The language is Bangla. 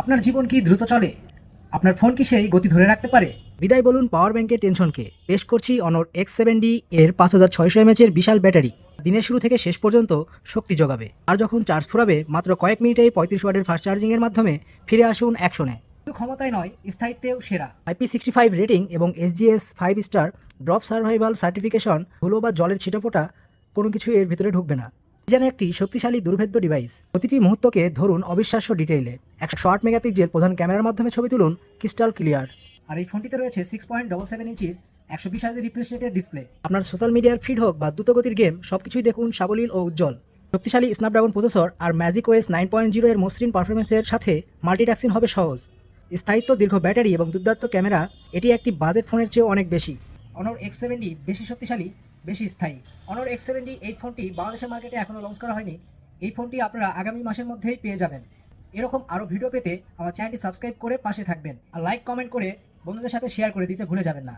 আপনার জীবন কি দ্রুত চলে? আপনার ফোন কি সেই গতি ধরে রাখতে পারে? বিদায় বলুন পাওয়ার ব্যাংকের টেনশনকে। পেশ করছি অনর এক্স সেভেন ডি এর পাঁচ হাজার ছয়শো এমএচের বিশাল ব্যাটারি। দিনের শুরু থেকে শেষ পর্যন্ত শক্তি যোগাবে আর যখন চার্জ ফুরাবে মাত্র কয়েক মিনিটেই পঁয়ত্রিশ ওয়াটের ফাস্ট চার্জিংয়ের মাধ্যমে ফিরে আসুন অ্যাকশনে শুধু ক্ষমতায় নয় স্থায়িত্বেও সেরা। আইপি সিক্সটি ফাইভ রেটিং এবং SGS five star drop survival certification ধুলো বা জলের ছিটাফোটা কোনো কিছু এর ভিতরে ঢুকবে না। যেন একটি শক্তিশালী দুর্ভেদ্য ডিভাইস প্রতিটি মুহূর্তকে ধরুন অবিশ্বাস্য ডিটেইলে একশো আট মেগাপিক্সেল প্রধান ক্যামেরার মাধ্যমে ছবি তুলুন ক্রিস্টাল ক্লিয়ার আর এই ফোনটিতে রয়েছে সিক্স পয়েন্ট ডবল সেভেন ইঞ্চির একশো বিশ হাজার রিফ্রেশ রেটের ডিসপ্লে আপনার সোশ্যাল মিডিয়ার ফিড হোক বা দ্রুতগতির গেম সব কিছুই দেখুন সাবলীল ও উজ্জ্বল। শক্তিশালী স্ন্যাপড্রাগন প্রসেসর আর magic OS nine point zero এর মসৃণ পারফরমেন্সের সাথে মাল্টিটাস্কিং হবে সহজ। স্থায়িত্ব, দীর্ঘ ব্যাটারি এবং দুর্দান্ত ক্যামেরা, এটি একটি বাজেট ফোনের চেয়েও অনেক বেশি। অনর এক্স সেভেনটি বেশি শক্তিশালী বেশি স্থায়ী। অনর এক্স সেভেন্টি এই ফোনটি বাংলাদেশের মার্কেটে এখনও লঞ্চ করা হয়নি। এই ফোনটি আপনারা আগামী মাসের মধ্যেই পেয়ে যাবেন। এরকম আরও ভিডিও পেতে আমার চ্যানেলটি সাবস্ক্রাইব করে পাশে থাকবেন। আর লাইক কমেন্ট করে বন্ধুদের সাথে শেয়ার করে দিতে ভুলে যাবেন না।